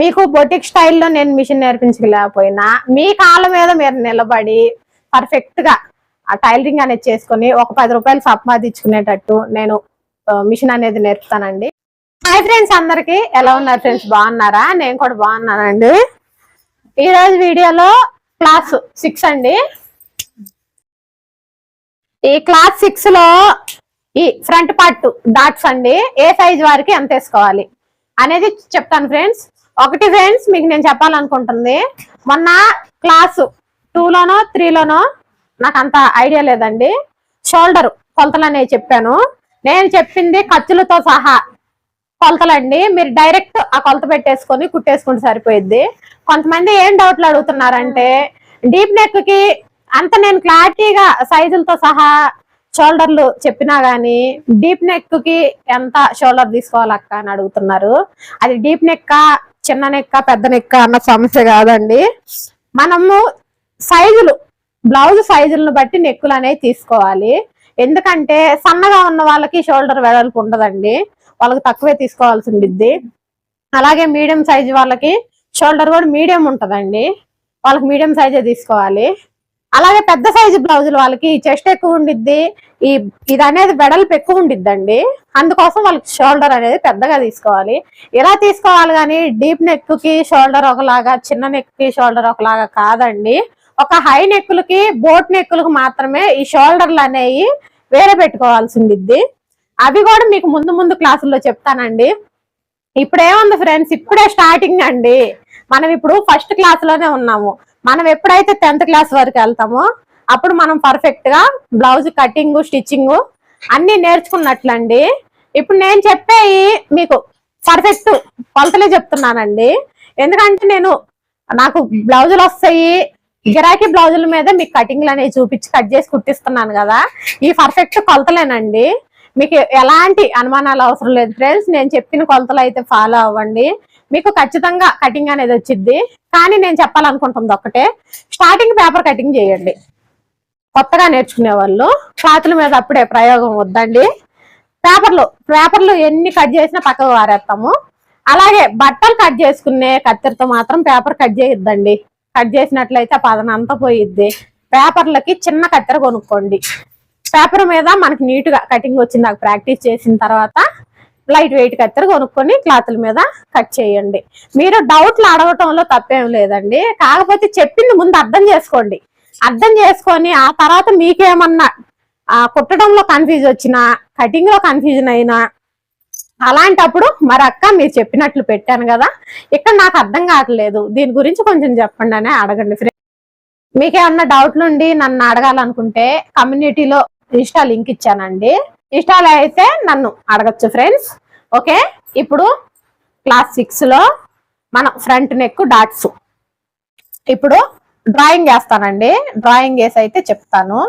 మీకు బొటిక్ స్టైల్లో నేను మిషన్ నేర్పించలేకపోయినా మీ కాళ్ళ మీద మీరు నిలబడి పర్ఫెక్ట్గా ఆ టైలరింగ్ అనేది చేసుకుని ఒక పది రూపాయలు సంపాదించుకునేటట్టు నేను మిషన్ అనేది నేర్పుతానండి. హాయ్ ఫ్రెండ్స్ అందరికి ఎలా ఉన్నారు ఫ్రెండ్స్? బాగున్నారా? నేను కూడా బాగున్నానండి. ఈ రోజు వీడియోలో క్లాస్ సిక్స్ అండి. ఈ క్లాస్ సిక్స్లో ఈ ఫ్రంట్ పార్ట్ డాట్స్ అండి. ఏ సైజ్ వారికి ఎంత వేసుకోవాలి అనేది చెప్తాను ఫ్రెండ్స్. ఒకటి ఫ్రెండ్స్ మీకు నేను చెప్పాలనుకుంటుంది. మొన్న క్లాసు టూలోనో త్రీలోనో నాకు అంత ఐడియా లేదండి. షోల్డర్ కొలతలు అనేవి చెప్పాను. నేను చెప్పింది ఖర్చులతో సహా కొలతలండి. మీరు డైరెక్ట్ ఆ కొలత పెట్టేసుకొని కుట్టేసుకుంటే సరిపోయిద్ది. కొంతమంది ఏం డౌట్లు అడుగుతున్నారంటే డీప్ నెక్కి అంత నేను క్లారిటీగా సైజులతో సహా షోల్డర్లు చెప్పినా గానీ డీప్ నెక్కి ఎంత షోల్డర్ తీసుకోవాలక్క అని అడుగుతున్నారు. అది డీప్ నెక్క చిన్న నెక్క పెద్ద నెక్క అన్న సమస్య కాదండి. మనము సైజులు బ్లౌజ్ సైజులను బట్టి నెక్కులు అనేవి తీసుకోవాలి. ఎందుకంటే సన్నగా ఉన్న వాళ్ళకి షోల్డర్ వెడల్పు ఉండదండి. వాళ్ళకి తక్కువే తీసుకోవాల్సి ఉండిద్ది అలాగే మీడియం సైజు వాళ్ళకి షోల్డర్ కూడా మీడియం ఉంటుందండి. వాళ్ళకి మీడియం సైజే తీసుకోవాలి. అలాగే పెద్ద సైజు బ్లౌజులు వాళ్ళకి చెస్ట్ ఎక్కువ ఉండిద్ది. ఈ ఇది అనేది వెడల్పు ఎక్కువ ఉండిద్దండి. అందుకోసం వాళ్ళకి షోల్డర్ అనేది పెద్దగా తీసుకోవాలి. ఇలా తీసుకోవాలి కానీ డీప్ నెక్కి షోల్డర్ ఒకలాగా చిన్న నెక్కి షోల్డర్ ఒకలాగా కాదండి. ఒక హై నెక్కులకి బోట్ నెక్కులకు మాత్రమే ఈ షోల్డర్లు అనేవి వేరే పెట్టుకోవాల్సి ఉండిద్ది. అవి కూడా మీకు ముందు ముందు క్లాసుల్లో చెప్తానండి. ఇప్పుడు ఏముంది ఫ్రెండ్స్? ఇప్పుడే స్టార్టింగ్ అండి. మనం ఇప్పుడు ఫస్ట్ క్లాస్లోనే ఉన్నాము. మనం ఎప్పుడైతే టెన్త్ క్లాస్ వరకు వెళ్తామో అప్పుడు మనం పర్ఫెక్ట్గా బ్లౌజ్ కటింగ్ స్టిచ్చింగ్ అన్ని నేర్చుకున్నట్లండి. ఇప్పుడు నేను చెప్పేవి మీకు పర్ఫెక్ట్ కొలతలే చెప్తున్నానండి. ఎందుకంటే నేను నాకు బ్లౌజులు వస్తాయి. గిరాకీ బ్లౌజుల మీద మీకు కటింగ్లు అనేవి చూపించి కట్ చేసి కుట్టిస్తున్నాను కదా. ఈ పర్ఫెక్ట్ కొలతలేనండి. మీకు ఎలాంటి అనుమానాలు అవసరం లేదు ఫ్రెండ్స్ నేను చెప్పిన కొలతలు అయితే ఫాలో అవ్వండి. మీకు ఖచ్చితంగా కటింగ్ అనేది వచ్చింది కానీ నేను చెప్పాలనుకుంటుంది ఒక్కటే. స్టార్టింగ్ పేపర్ కటింగ్ చేయండి. కొత్తగా నేర్చుకునే వాళ్ళు క్లాతుల మీద అప్పుడే ప్రయోగం వద్దండి. పేపర్లు పేపర్లు ఎన్ని కట్ చేసినా పక్కకు వారేస్తాము. అలాగే బట్టలు కట్ చేసుకునే కత్తెరతో మాత్రం పేపర్ కట్ చేయొద్దండి. కట్ చేసినట్లయితే ఆ పదన అంతా పోయిద్ది. పేపర్లకి చిన్న కత్తెర కొనుక్కోండి. పేపర్ మీద మనకి నీట్గా కటింగ్ వచ్చింది నాకు ప్రాక్టీస్ చేసిన తర్వాత లైట్ వెయిట్ కత్తెర కొనుక్కొని క్లాతుల మీద కట్ చేయండి. మీరు డౌట్లు అడగటంలో తప్పేం లేదండి. కాకపోతే చెప్పింది ముందు అర్థం చేసుకోండి. అర్థం చేసుకొని ఆ తర్వాత మీకేమన్నా ఆ కుట్టడంలో కన్ఫ్యూజ్ వచ్చినా కటింగ్లో కన్ఫ్యూజన్ అయినా అలాంటప్పుడు మరి అక్క మీరు చెప్పినట్లు పెట్టాను కదా ఇక్కడ నాకు అర్థం కావట్లేదు. దీని గురించి కొంచెం చెప్పండి అని అడగండి. ఫ్రెండ్స్ మీకేమన్నా డౌట్లు ఉండి నన్ను అడగాలనుకుంటే కమ్యూనిటీలో ఇన్స్టా లింక్ ఇచ్చానండి. ఇన్స్టాలో అయితే నన్ను అడగచ్చు ఫ్రెండ్స్ ఓకే? ఇప్పుడు క్లాస్ సిక్స్లో మన ఫ్రంట్ నెక్ డాట్స్ ఇప్పుడు డ్రాయింగ్ వేస్తానండి. డ్రాయింగ్ వేసి అయితే చెప్తాను.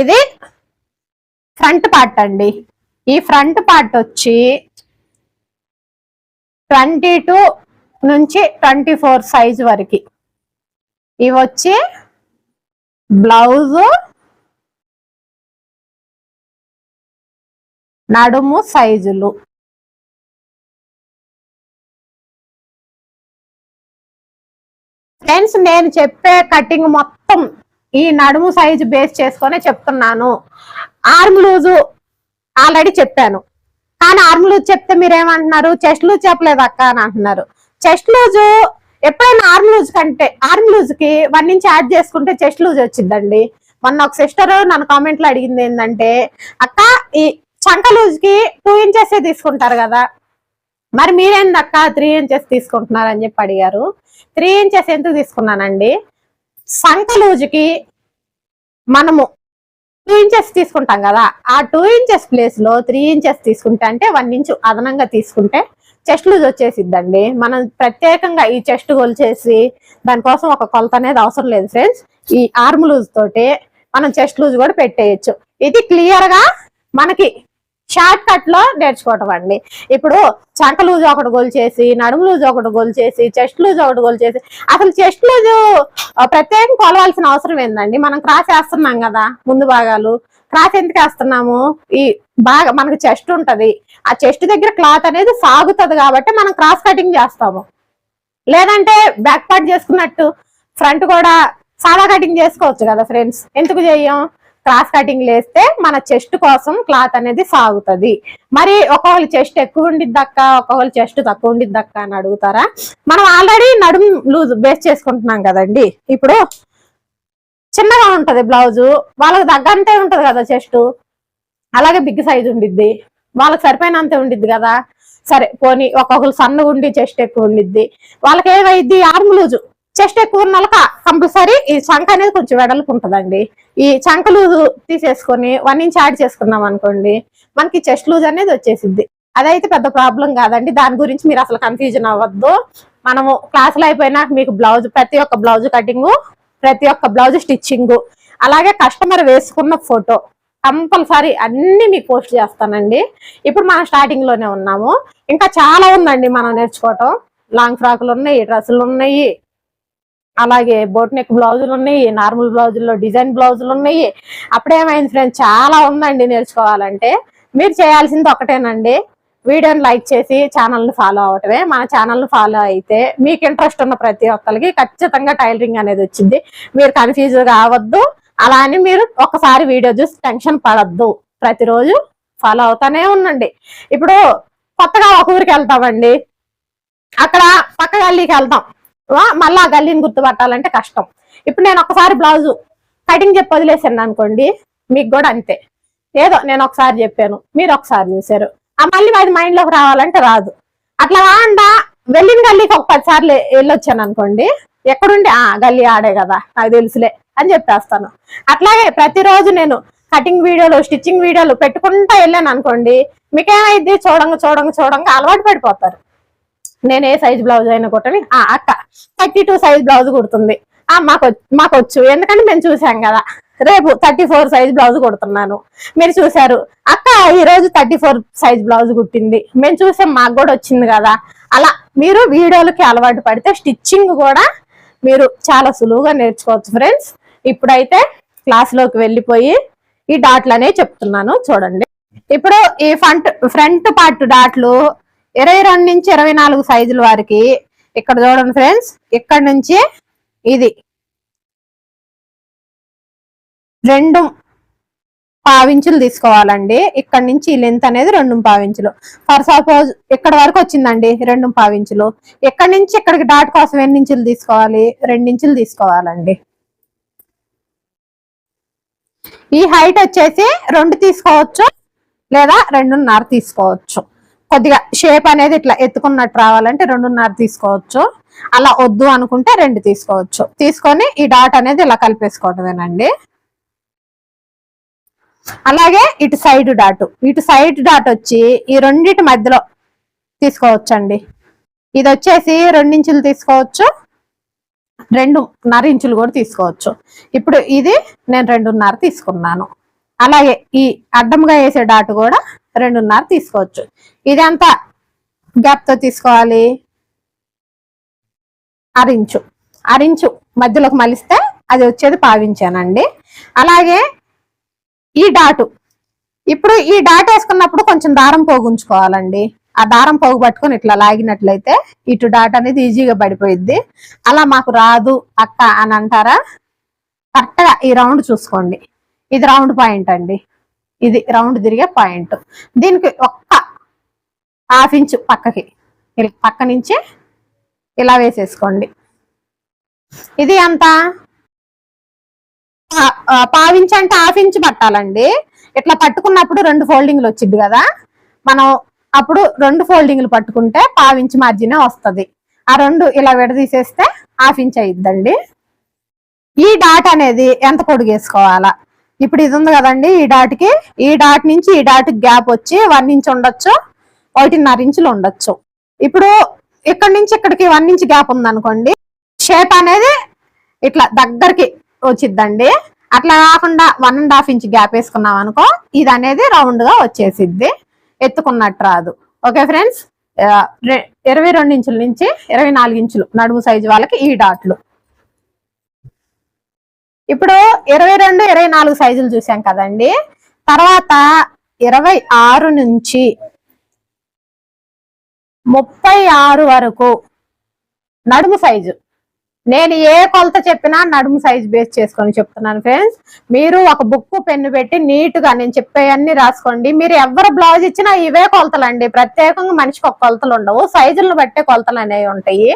ఇది ఫ్రంట్ పార్ట్ అండి. ఈ ఫ్రంట్ పార్ట్ వచ్చి ట్వంటీ టూ నుంచి ట్వంటీ ఫోర్ సైజ్ వరకు. ఇవి వచ్చి బ్లౌజు నడుము సైజులు. ఫ్రెండ్స్ నేను చెప్పే కటింగ్ మొత్తం ఈ నడుము సైజు బేస్ చేసుకొని చెప్తున్నాను. ఆర్మ్ లూజు ఆల్రెడీ చెప్పాను. కానీ ఆర్మ్ లూజ్ చెప్తే మీరు ఏమంటున్నారు చెస్ట్ లూజ్ చెప్పలేదు అక్క అని అంటున్నారు. చెస్ట్ లూజు ఎప్పుడైనా ఆర్మ్ లూజ్ కంటే ఆర్మ్ లూజ్కి వన్ ఇంచ్ యాడ్ చేసుకుంటే చెస్ట్ లూజ్ వచ్చిందండి. మొన్న ఒక సిస్టర్ నన్ను కామెంట్లో అడిగింది ఏంటంటే అక్క ఈ చంక లూజ్కి టూ ఇంచెస్ తీసుకుంటారు కదా. మరి మీరేందక్క త్రీ ఇంచెస్ తీసుకుంటున్నారు అని చెప్పి అడిగారు. త్రీ ఇంచెస్ ఎందుకు తీసుకున్నానండి? సంక లూజుకి మనము టూ ఇంచెస్ తీసుకుంటాం కదా. ఆ టూ ఇంచెస్ ప్లేస్లో త్రీ ఇంచెస్ తీసుకుంటే అంటే వన్ ఇంచు అదనంగా తీసుకుంటే చెస్ట్ లూజ్ వచ్చేసిద్దండి. మనం ప్రత్యేకంగా ఈ చెస్ట్ కొలిచేసి దానికోసం ఒక కొలత అనేది అవసరం లేదు ఫ్రెండ్స్ ఈ ఆర్మ్ లూజ్ తోటి మనం చెస్ట్ లూజ్ కూడా పెట్టేయచ్చు. ఇది క్లియర్గా మనకి షార్ట్ కట్లో నేర్చుకోవటం అండి. ఇప్పుడు చంక లూజ్ ఒకటి గోల్ చేసి నడుము లూజ్ ఒకటి గోల్ చేసి చెస్ట్ లూజ్ ఒకటి గోల్ చేసి అసలు చెస్ట్ లూజ్ ప్రత్యేకం కొలవాల్సిన అవసరం ఏందండి? మనం క్రాస్ వేస్తున్నాం కదా ముందు భాగాలు. క్రాస్ ఎందుకు వేస్తున్నాము? ఈ బాగా మనకు చెస్ట్ ఉంటది. ఆ చెస్ట్ దగ్గర క్లాత్ అనేది సాగుతుంది కాబట్టి మనం క్రాస్ కటింగ్ చేస్తాము. లేదంటే బ్యాక్ పార్ట్ చేసుకున్నట్టు ఫ్రంట్ కూడా సాదా కటింగ్ చేసుకోవచ్చు కదా ఫ్రెండ్స్? ఎందుకు చెయ్యం క్రాస్ కటింగ్ లేస్తే మన చెస్ట్ కోసం క్లాత్ అనేది సాగుతుంది. మరి ఒక్కొక్కరు చెస్ట్ ఎక్కువ ఉండిద్దక్క ఒక్కొక్కరు చెస్ట్ తక్కువ ఉండిద్దక్క అని అడుగుతారా? మనం ఆల్రెడీ నడుము లూజ్ బేస్ చేసుకుంటున్నాం కదండి. ఇప్పుడు చిన్నగా ఉంటది బ్లౌజు వాళ్ళకి తగ్గంతే ఉంటది కదా చెస్ట్. అలాగే బిగ్ సైజ్ ఉండిద్ది. వాళ్ళకి సరిపోయినంతే ఉండిద్ది కదా. సరే పోనీ ఒక్కొక్కరు సన్నగా ఉండి చెస్ట్ ఎక్కువ ఉండిద్ది. వాళ్ళకి ఏమైద్ది ఆర్మ్ లూజు చెస్ట్ ఎక్కువ ఉన్న వాళ్ళకి కంపల్సరీ ఈ చంక అనేది కొంచెం వెడల్పు ఉంటుందండి. ఈ చంక లూజు తీసేసుకొని వన్ ఇంచ్ యాడ్ చేసుకున్నాం అనుకోండి మనకి చెస్ట్ లూజ్ అనేది వచ్చేసిద్ది. అదైతే పెద్ద ప్రాబ్లం కాదండి. దాని గురించి మీరు అసలు కన్ఫ్యూజన్ అవ్వద్దు. మనము క్లాసులు అయిపోయినాక మీకు బ్లౌజ్ ప్రతి ఒక్క బ్లౌజ్ కటింగ్ ప్రతి ఒక్క బ్లౌజ్ స్టిచ్చింగ్ అలాగే కస్టమర్ వేసుకున్న ఫోటో కంపల్సరీ అన్ని మీకు పోస్ట్ చేస్తానండి. ఇప్పుడు మనం స్టార్టింగ్లోనే ఉన్నాము. ఇంకా చాలా ఉందండి మనం నేర్చుకోవటం. లాంగ్ ఫ్రాకులు ఉన్నాయి డ్రెస్సులు ఉన్నాయి అలాగే బోట్ నెక్ బ్లౌజులు ఉన్నాయి నార్మల్ బ్లౌజుల్లో డిజైన్ బ్లౌజులు ఉన్నాయి. అప్పుడేమైంది ఫ్రెండ్స్ చాలా ఉందండి నేర్చుకోవాలంటే. మీరు చేయాల్సింది ఒకటేనండి. వీడియోని లైక్ చేసి ఛానల్ని ఫాలో అవటమే మన ఛానల్ని ఫాలో అయితే మీకు ఇంట్రెస్ట్ ఉన్న ప్రతి ఒక్కరికి ఖచ్చితంగా టైలరింగ్ అనేది వచ్చింది. మీరు కన్ఫ్యూజ్ కావద్దు. అలా అని మీరు ఒకసారి వీడియో చూసి టెన్షన్ పడద్దు. ప్రతిరోజు ఫాలో అవుతానే ఉండండి. ఇప్పుడు కొత్తగా ఒక ఊరికి వెళ్తామండి. అక్కడ పక్క గల్లీకి వెళ్తాం. మళ్ళీ ఆ గల్లీని గుర్తుపట్టాలంటే కష్టం. ఇప్పుడు నేను ఒకసారి బ్లౌజు కటింగ్ చెప్పి వదిలేసాను అనుకోండి మీకు కూడా అంతే. ఏదో నేను ఒకసారి చెప్పాను మీరు ఒకసారి చూసారు ఆ మళ్ళీ అది మైండ్లోకి రావాలంటే రాదు. అట్లా కాకుండా వెళ్ళిన గల్లీకి ఒక పది సార్లు వెళ్ళొచ్చాను అనుకోండి ఎక్కడుండి ఆ గల్లీ ఆడే కదా నాకు తెలుసులే అని చెప్పేస్తాను. అట్లాగే ప్రతిరోజు నేను కటింగ్ వీడియోలు స్టిచ్చింగ్ వీడియోలు పెట్టుకుంటా వెళ్ళాను అనుకోండి మీకేమైంది చూడంగా చూడంగా చూడంగా అలవాటు పడిపోతారు. నేను ఏ సైజ్ బ్లౌజ్ అయినా కుట్టని ఆ అక్క థర్టీ టూ సైజ్ బ్లౌజ్ కుడుతుంది. ఆ మాకు మాకొచ్చు ఎందుకంటే మేము చూసాం కదా. రేపు థర్టీ ఫోర్ సైజ్ బ్లౌజ్ కుడుతున్నాను. మీరు చూసారు అక్క ఈ రోజు థర్టీ ఫోర్ సైజ్ బ్లౌజ్ కుట్టింది. మేము చూసాం మాకు కూడా వచ్చింది కదా. అలా మీరు వీడియోలకి అలవాటు పడితే స్టిచ్చింగ్ కూడా మీరు చాలా సులువుగా నేర్చుకోవచ్చు ఫ్రెండ్స్ ఇప్పుడైతే క్లాస్లోకి వెళ్ళిపోయి ఈ డాట్లు అనేవి చెప్తున్నాను. చూడండి. ఇప్పుడు ఈ ఫ్రంట్ ఫ్రంట్ పార్ట్ డాట్లు ఇరవై రెండు నుంచి ఇరవై నాలుగు సైజుల వారికి ఇక్కడ చూడండి ఫ్రెండ్స్ ఇక్కడ నుంచి ఇది రెండు పావించులు తీసుకోవాలండి. ఇక్కడ నుంచి ఈ లెంత్ అనేది రెండు పావించులు. ఫర్ సపోజ్ ఇక్కడ వరకు వచ్చిందండి రెండు పావించులు. ఇక్కడ నుంచి ఇక్కడికి డాట్ కోసం ఎన్ని ఇంచులు తీసుకోవాలి రెండు ఇంచులు తీసుకోవాలండి. ఈ హైట్ వచ్చేసి రెండు తీసుకోవచ్చు లేదా రెండున్నర తీసుకోవచ్చు. కొద్దిగా షేప్ అనేది ఇట్లా ఎత్తుకున్నట్టు రావాలంటే రెండున్నర తీసుకోవచ్చు. అలా వద్దు అనుకుంటే రెండు తీసుకోవచ్చు. తీసుకొని ఈ డాట్ అనేది ఇలా కలిపేసుకోవటమేనండి. అలాగే ఇటు సైడ్ డాట్ ఇటు సైడ్ డాట్ వచ్చి ఈ రెండిటి మధ్యలో తీసుకోవచ్చండి. ఇది వచ్చేసి రెండించులు తీసుకోవచ్చు. రెండు ఇంచులు కూడా తీసుకోవచ్చు. ఇప్పుడు ఇది నేను రెండున్నర తీసుకున్నాను. అలాగే ఈ అడ్డంగా వేసే డాట్ కూడా రెండున్నర తీసుకోవచ్చు. ఇది ఎంత గ్యాప్తో తీసుకోవాలి. అరించు. అరించు. మధ్యలోకి మలిస్తే అది వచ్చేది పావించానండి. అలాగే ఈ డాటు. ఇప్పుడు ఈ డాట్ వేసుకున్నప్పుడు కొంచెం దారం పోగుంచుకోవాలండి. ఆ దారం పోగు పట్టుకొని ఇట్లా లాగినట్లయితే ఇటు డాట్ అనేది ఈజీగా పడిపోయిద్ది. అలా మాకు రాదు అక్క అని అంటారా? కరెక్ట్గా ఈ రౌండ్ చూసుకోండి. ఇది రౌండ్ పాయింట్ అండి. ఇది రౌండ్ తిరిగే పాయింట్. దీనికి ఒక్క హాఫ్ ఇంచ్ పక్కకి. ఇలా పక్క నుంచి ఇలా వేసేసుకోండి. ఇది ఎంత? పావించ అంటే హాఫ్ ఇంచ్ పట్టాలండి. ఇట్లా పట్టుకున్నప్పుడు రెండు ఫోల్డింగ్లు వచ్చింది కదా. మనం అప్పుడు రెండు ఫోల్డింగ్లు పట్టుకుంటే పావించ్ మార్జినే వస్తుంది. ఆ రెండు ఇలా విడదీసేస్తే హాఫ్ ఇంచ్ అయిద్దండి. ఈ డాట్ అనేది ఎంత పొడిగేసుకోవాలా? ఇప్పుడు ఇది ఉంది కదండి ఈ డాట్కి ఈ డాట్ నుంచి ఈ డాట్ గ్యాప్ వచ్చి వన్ ఇంచ్ ఉండొచ్చు ఒకటిన్నర ఇంచులు ఉండొచ్చు. ఇప్పుడు ఇక్కడ నుంచి ఇక్కడికి వన్ ఇంచ్ గ్యాప్ ఉందనుకోండి షేప్ అనేది ఇట్లా దగ్గరికి వచ్చిద్దండి. అట్లా కాకుండా one and half inch gap వేసుకున్నాం అనుకో ఇది అనేది రౌండ్గా వచ్చేసిద్ది. ఎత్తుకున్నట్టు రాదు. Okay friends? ఇరవై రెండు ఇంచుల నుంచి ఇరవై నాలుగు ఇంచులు నడుము సైజు వాళ్ళకి ఈ డాట్లు. ఇప్పుడు ఇరవై రెండు ఇరవై నాలుగు సైజులు చూసాం కదండి. తర్వాత ఇరవై ఆరు నుంచి ముప్పై ఆరు వరకు నడుము సైజు నేను ఏ కొలత చెప్పినా నడుము సైజు బేస్ చేసుకొని చెప్తున్నాను ఫ్రెండ్స్ మీరు ఒక బుక్ పెన్ను పెట్టి నీట్గా నేను చెప్పేవన్నీ రాసుకోండి. మీరు ఎవరు బ్లౌజ్ ఇచ్చినా ఇవే కొలతలండి. ప్రత్యేకంగా మనిషికి ఒక కొలతలు ఉండవు. సైజులను బట్టే కొలతలు అనేవి ఉంటాయి.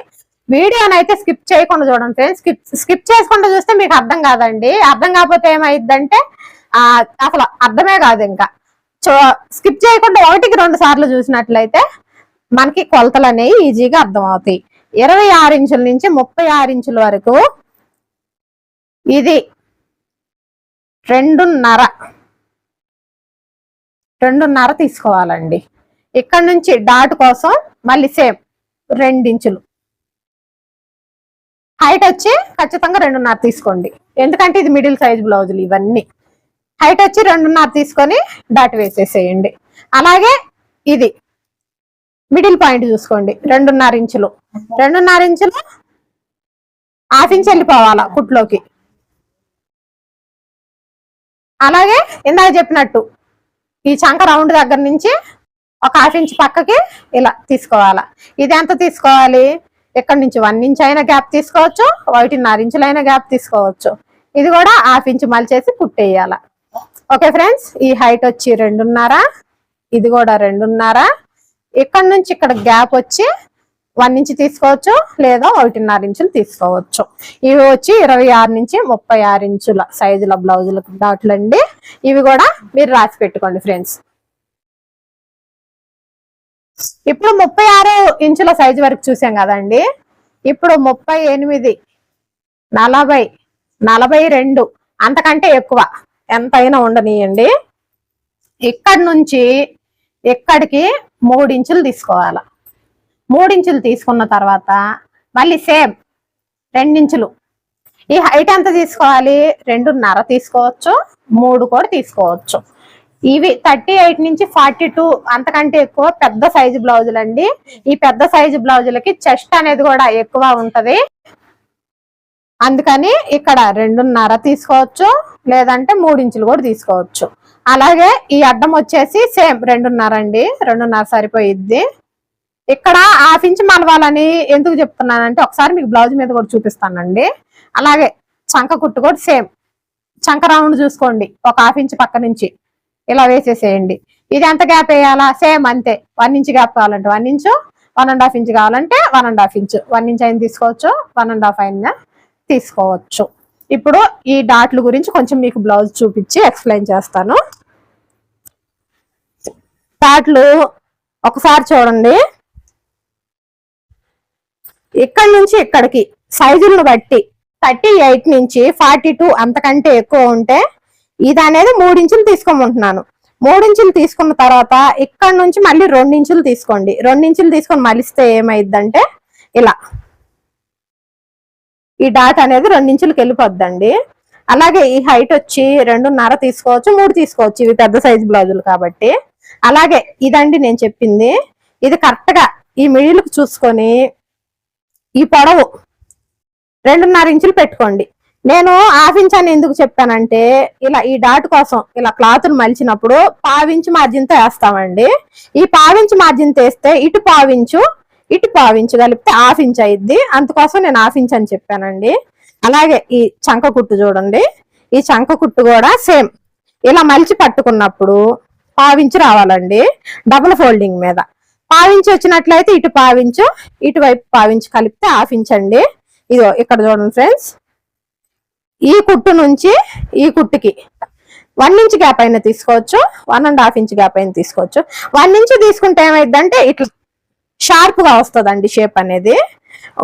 వీడియోని అయితే స్కిప్ చేయకుండా చూడండి ఫ్రెండ్స్ స్కిప్ స్కిప్ చేసుకుంటూ చూస్తే మీకు అర్థం కాదండి. అర్థం కాకపోతే ఏమైందంటే ఆ అసలు అర్థమే కాదు ఇంకా. స్కిప్ చేయకుండా ఒకటికి రెండు సార్లు చూసినట్లయితే మనకి కొలతలు అనేవి ఈజీగా అర్థం అవుతాయి ఇరవై ఆరు ఇంచుల నుంచి ముప్పై ఆరు ఇంచుల వరకు ఇది రెండున్నర రెండున్నర తీసుకోవాలండి. ఇక్కడ నుంచి డాట్ కోసం మళ్ళీ సేమ్ రెండించులు హైట్ వచ్చి ఖచ్చితంగా రెండున్నర తీసుకోండి. ఎందుకంటే ఇది మిడిల్ సైజ్ బ్లౌజులు ఇవన్నీ. హైట్ వచ్చి రెండున్నర తీసుకొని డాట్ వేసేసేయండి. అలాగే ఇది మిడిల్ పాయింట్ చూసుకోండి. రెండున్నర ఇంచులు. రెండున్నర ఇంచులు హాఫ్ ఇంచ్ వెళ్ళిపోవాలా కుట్లోకి. అలాగే ఇందాక చెప్పినట్టు ఈ చంక రౌండ్ దగ్గర నుంచి ఒక హాఫ్ ఇంచ్ పక్కకి ఇలా తీసుకోవాలా. ఇది ఎంత తీసుకోవాలి? ఇక్కడ నుంచి వన్ ఇంచ్ అయినా గ్యాప్ తీసుకోవచ్చు ఒకటిన్నర ఇంచులైన గ్యాప్ తీసుకోవచ్చు. ఇది కూడా హాఫ్ ఇంచ్ మలిచేసి పుట్టేయాల. ఓకే ఫ్రెండ్స్ ఈ హైట్ వచ్చి రెండున్నర ఇది కూడా రెండున్నర. ఇక్కడ నుంచి ఇక్కడ గ్యాప్ వచ్చి వన్ ఇంచ్ తీసుకోవచ్చు లేదా ఒకటిన్నర ఇంచులు తీసుకోవచ్చు. ఇవి వచ్చి ఇరవై ఆరు నుంచి ముప్పై ఆరు ఇంచుల సైజుల బ్లౌజులకు డాట్లండి ఇవి కూడా మీరు రాసి పెట్టుకోండి ఫ్రెండ్స్. ఇప్పుడు ముప్పై ఆరు ఇంచుల సైజు వరకు చూసాం కదండి. ఇప్పుడు ముప్పై ఎనిమిది నలభై నలభై రెండు అంతకంటే ఎక్కువ ఎంతైనా ఉండనియండి. ఇక్కడి నుంచి ఇక్కడికి మూడించులు తీసుకోవాలి. మూడించులు తీసుకున్న తర్వాత మళ్ళీ సేమ్ రెండించులు ఈ హైట్ ఎంత తీసుకోవాలి? రెండున్నర తీసుకోవచ్చు మూడు కూడా తీసుకోవచ్చు. ఇవి థర్టీ ఎయిట్ నుంచి ఫార్టీ టూ అంతకంటే ఎక్కువ పెద్ద సైజు బ్లౌజులు అండి ఈ పెద్ద సైజు బ్లౌజులకి చెస్ట్ అనేది కూడా ఎక్కువ ఉంటది. అందుకని ఇక్కడ రెండున్నర తీసుకోవచ్చు లేదంటే మూడు ఇంచులు కూడా తీసుకోవచ్చు. అలాగే ఈ అడ్డం వచ్చేసి సేమ్ రెండున్నర అండి రెండున్నర సరిపోయిద్ది. ఇక్కడ హాఫ్ ఇంచ్ మలవాలని ఎందుకు చెప్తున్నానంటే ఒకసారి మీకు బ్లౌజ్ మీద కూడా చూపిస్తానండి. అలాగే చంక కుట్టు కూడా సేమ్. చంక రౌండ్ చూసుకోండి ఒక హాఫ్ ఇంచ్ పక్క నుంచి. ఇలా వేసేసేయండి. ఇది ఎంత గ్యాప్ వేయాలా? సేమ్ అంతే. వన్ ఇంచ్ గ్యాప్ కావాలంటే one inch one and half inch కావాలంటే one and half inch one inch అయిన తీసుకోవచ్చు వన్ అండ్ హాఫ్ అయిన తీసుకోవచ్చు. ఇప్పుడు ఈ డాట్ల గురించి కొంచెం మీకు బ్లౌజ్ చూపించి ఎక్స్ప్లెయిన్ చేస్తాను. డాట్లు ఒకసారి చూడండి. ఇక్కడ నుంచి ఇక్కడికి సైజులను బట్టి థర్టీ ఎయిట్ నుంచి ఫార్టీ టూ అంతకంటే ఎక్కువ ఉంటే ఇది అనేది మూడించులు తీసుకోమంటున్నాను. మూడించులు తీసుకున్న తర్వాత ఇక్కడ నుంచి మళ్ళీ రెండించులు తీసుకోండి. రెండించులు తీసుకొని మలిస్తే ఏమైందంటే ఇలా. ఈ డాట్ అనేది రెండించులకి వెళ్ళిపోద్దండి. అలాగే ఈ హైట్ వచ్చి రెండున్నర తీసుకోవచ్చు మూడు తీసుకోవచ్చు. ఇవి పెద్ద సైజు బ్లౌజులు కాబట్టి. అలాగే ఇదండి నేను చెప్పింది. ఇది కరెక్ట్గా ఈ మిడిల్కి చూసుకొని ఈ పొడవు రెండున్నర ఇంచులు పెట్టుకోండి. నేను హాఫ్ ఎందుకు చెప్పానంటే ఇలా ఈ డాట్ కోసం ఇలా క్లాత్ మలిచినప్పుడు పావించు మార్జిన్తో వేస్తామండి. ఈ పావించు మార్జిన్ వేస్తే ఇటు పావించు ఇటు పావించు కలిపితే హాఫ్ ఇంచ్ అయింది అందుకోసం నేను హాఫ్ ఇంచ్ అని చెప్పానండి. అలాగే ఈ చంక కుట్టు చూడండి. ఈ చంక కుట్టు కూడా సేమ్. ఇలా మలిచి పట్టుకున్నప్పుడు పావించు రావాలండి డబుల్ ఫోల్డింగ్ మీద. పావించి వచ్చినట్లయితే ఇటు పావించు ఇటువైపు పావించు కలిపితే హాఫ్ ఇంచ్ అండి ఇదో ఇక్కడ చూడండి ఫ్రెండ్స్. ఈ కుట్టు నుంచి ఈ కుట్టుకి వన్ ఇంచ్ గ్యాప్ అయినా తీసుకోవచ్చు one and half inch gap అయినా తీసుకోవచ్చు. వన్ ఇంచ్ తీసుకుంటే ఏమైందంటే ఇట్లా షార్ప్గా వస్తుందండి షేప్ అనేది.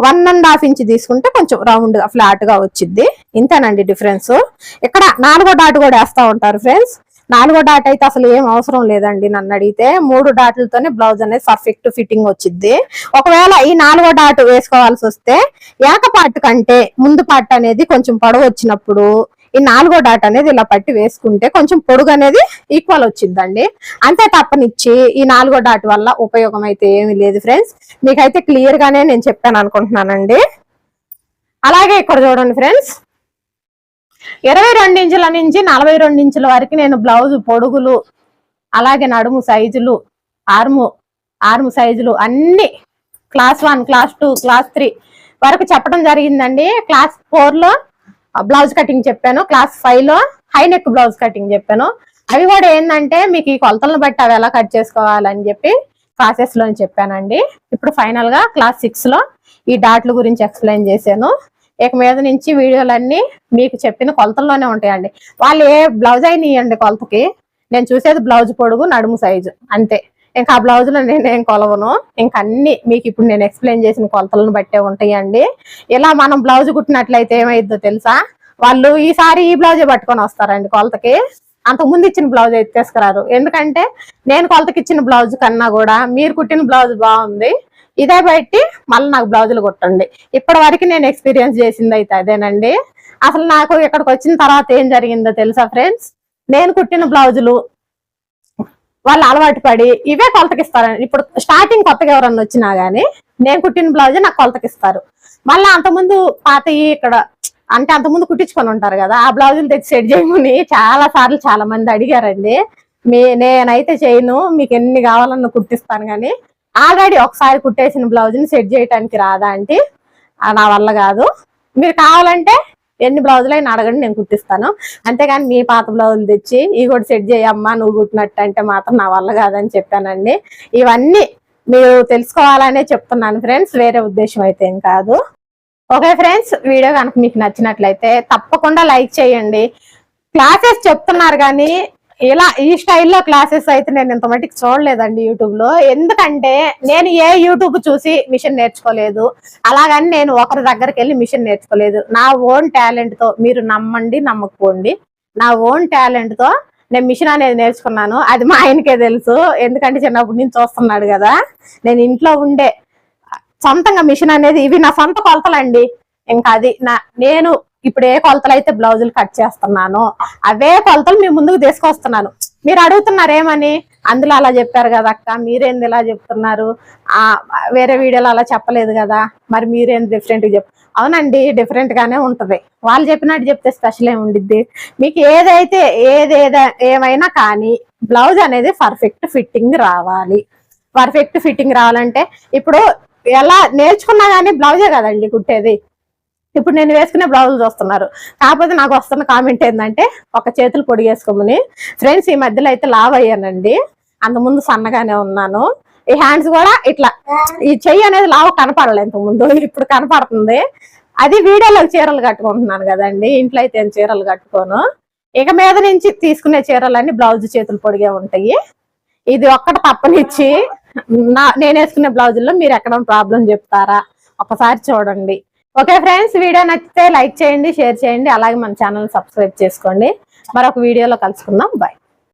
వన్ అండ్ హాఫ్ ఇంచ్ తీసుకుంటే కొంచెం రౌండ్గా ఫ్లాట్గా వచ్చింది ఇంతేనండి డిఫరెన్స్. ఇక్కడ నాలుగో డాట్ కూడా వేస్తా ఉంటారు ఫ్రెండ్స్. నాలుగో డాట్ అయితే అసలు ఏం అవసరం లేదండి నన్ను అడిగితే. మూడు డాట్లతోనే బ్లౌజ్ అనేది పర్ఫెక్ట్ ఫిట్టింగ్ వచ్చింది ఒకవేళ ఈ నాలుగో డాట్ వేసుకోవాల్సి వస్తే ఏక పార్ట్ కంటే ముందు పార్ట్ అనేది కొంచెం పొడవు వచ్చినప్పుడు ఈ నాలుగో డాట్ అనేది ఇలా పట్టి వేసుకుంటే కొంచెం పొడుగు అనేది ఈక్వల్ వచ్చిందండి అంతే తప్పనిచ్చి ఈ నాలుగో డాట్ వల్ల ఉపయోగం అయితే ఏమీ లేదు ఫ్రెండ్స్ మీకైతే క్లియర్ గానే నేను చెప్పాను అనుకుంటున్నానండి. అలాగే ఇక్కడ చూడండి ఫ్రెండ్స్ ఇరవై రెండు ఇంచుల నుంచి నలభై రెండు ఇంచుల వరకు నేను బ్లౌజ్ పొడుగులు అలాగే నడుము సైజులు ఆర్ము ఆర్ము సైజులు అన్ని class one class two class three వరకు చెప్పడం జరిగిందండి. క్లాస్ ఫోర్లో బ్లౌజ్ కటింగ్ చెప్పాను. క్లాస్ ఫైవ్లో హై నెక్ బ్లౌజ్ కటింగ్ చెప్పాను. అవి కూడా ఏంటంటే మీకు ఈ కొలతలను బట్టి అవి ఎలా కట్ చేసుకోవాలని చెప్పి క్లాసెస్లో చెప్పానండి. ఇప్పుడు ఫైనల్గా క్లాస్ సిక్స్లో ఈ డాట్ల గురించి ఎక్స్ప్లెయిన్ చేశాను. ఇక మీద నుంచి వీడియోలన్నీ మీకు చెప్పిన కొలతల్లోనే ఉంటాయండి. వాళ్ళు ఏ బ్లౌజ్ అయినాయండి ఇవ్వండి కొలతకి? నేను చూసేది బ్లౌజ్ పొడుగు నడుము సైజు. అంతే. ఇంకా ఆ బ్లౌజ్లో నేను ఏం కొలవను? ఇంకా అన్ని మీకు ఇప్పుడు నేను ఎక్స్ప్లెయిన్ చేసిన కొలతలను బట్టే ఉంటాయండి. ఇలా మనం బ్లౌజ్ కుట్టినట్లయితే ఏమైద్దో తెలుసా? వాళ్ళు ఈసారి ఈ బ్లౌజే పట్టుకొని వస్తారండి కొలతకి. అంతకు ముందు ఇచ్చిన బ్లౌజ్ అయితే తీసుకురారు. ఎందుకంటే నేను కొలతకి ఇచ్చిన బ్లౌజ్ కన్నా కూడా మీరు కుట్టిన బ్లౌజ్ బాగుంది. ఇదే బట్టి మళ్ళీ నాకు బ్లౌజులు కుట్టండి. ఇప్పటి వరకు నేను ఎక్స్పీరియన్స్ చేసింది అయితే అదేనండి. అసలు నాకు ఇక్కడికి వచ్చిన తర్వాత ఏం జరిగిందో తెలుసా ఫ్రెండ్స్ నేను కుట్టిన బ్లౌజులు వాళ్ళు అలవాటు పడి ఇవే కొలతకిస్తారండి ఇప్పుడు స్టార్టింగ్ కొత్తగా ఎవరన్నా వచ్చినా గానీ నేను కుట్టిన బ్లౌజ్ నాకు కొలతకిస్తారు మళ్ళీ అంతకుముందు పాతయి ఇక్కడ అంటే అంతకుముందు కుట్టించుకొని ఉంటారు కదా ఆ బ్లౌజులు తెచ్చి సెట్ చేయమని చాలా సార్లు చాలా మంది అడిగారండి. మీ నేనైతే చేయను మీకు ఎన్ని కావాలన్నా కుట్టిస్తాను కానీ ఆల్రెడీ ఒకసారి కుట్టేసిన బ్లౌజ్ని సెట్ చేయడానికి రాదా అంటే నా వల్ల కాదు. మీరు కావాలంటే ఎన్ని బ్లౌజులు అయినా అడగండి నేను కుట్టిస్తాను. అంతేగాని మీ పాత బ్లౌజులు తెచ్చి ఇవి కూడా సెట్ చేయమ్మా నువ్వు కుట్టినట్టు అంటే మాత్రం నా వల్ల కాదని చెప్పానండి. ఇవన్నీ మీరు తెలుసుకోవాలనే చెప్తున్నాను ఫ్రెండ్స్ వేరే ఉద్దేశం అయితే ఏం కాదు. ఓకే ఫ్రెండ్స్ వీడియో కనుక మీకు నచ్చినట్లయితే తప్పకుండా లైక్ చేయండి. క్లాసెస్ చెప్తున్నారు కానీ ఇలా ఈ స్టైల్లో క్లాసెస్ అయితే నేను ఇంత మటుకు చూడలేదండి యూట్యూబ్లో ఎందుకంటే నేను ఏ యూట్యూబ్ చూసి మిషన్ నేర్చుకోలేదు అలాగని నేను ఒకరి దగ్గరికి వెళ్ళి మిషన్ నేర్చుకోలేదు. నా ఓన్ టాలెంట్తో మీరు నమ్మండి నమ్మకపోండి. నా ఓన్ టాలెంట్తో నేను మిషన్ అనేది నేర్చుకున్నాను. అది మా ఆయనకే తెలుసు. ఎందుకంటే చిన్నప్పటి నుంచి చూస్తున్నాడు కదా. నేను ఇంట్లో ఉండే సొంతంగా మిషన్ అనేది ఇవి నా సొంత కొలతలండి. ఇంకా అది నా నేను ఇప్పుడు ఏ కొలతలు అయితే బ్లౌజులు కట్ చేస్తున్నానో అవే కొలతలు మీ ముందుకు తీసుకొస్తున్నాను. మీరు అడుగుతున్నారు ఏమని? అందులో అలా చెప్పారు కదా అక్క మీరేంది ఇలా చెప్తున్నారు? ఆ వేరే వీడియోలో అలా చెప్పలేదు కదా మరి మీరేంది డిఫరెంట్గా చెప్? అవునండి డిఫరెంట్ గానే ఉంటది. వాళ్ళు చెప్పినట్టు చెప్తే స్పెషల్ ఏమి ఉండిద్ది? మీకు ఏదైతే ఏదేదా ఏమైనా కానీ బ్లౌజ్ అనేది పర్ఫెక్ట్ ఫిట్టింగ్ రావాలి. పర్ఫెక్ట్ ఫిట్టింగ్ రావాలంటే ఇప్పుడు ఎలా నేర్చుకున్నా కానీ బ్లౌజే కదండి కుట్టేది. ఇప్పుడు నేను వేసుకునే బ్లౌజ్ చూస్తున్నారు. కాకపోతే నాకు వస్తున్న కామెంట్ ఏంటంటే ఒక చేతులు పొడిగేసుకోమని ఫ్రెండ్స్ ఈ మధ్యలో అయితే లావ్ అయ్యానండి. అంతకుముందు సన్నగానే ఉన్నాను. ఈ హ్యాండ్స్ కూడా ఇట్లా. ఈ చెయ్యి అనేది లావు కనపడలేదు ఇంతకు ముందు. ఇప్పుడు కనపడుతుంది. అది వీడియోలో చీరలు కట్టుకుంటున్నాను కదండి. ఇంట్లో అయితే చీరలు కట్టుకోను. ఇక మీద నుంచి తీసుకునే చీరలన్నీ బ్లౌజ్ చేతులు పొడిగే ఉంటాయి. ఇది ఒక్కటి తప్పనిచ్చి. నా నేను వేసుకునే బ్లౌజుల్లో మీరు ఎక్కడ ప్రాబ్లం చెప్తారా? ఒకసారి చూడండి. ఓకే ఫ్రెండ్స్ వీడియో నచ్చితే లైక్ చేయండి షేర్ చేయండి అలాగే మన ఛానల్ సబ్స్క్రైబ్ చేసుకోండి. మరొక వీడియోలో కలుసుకుందాం. బాయ్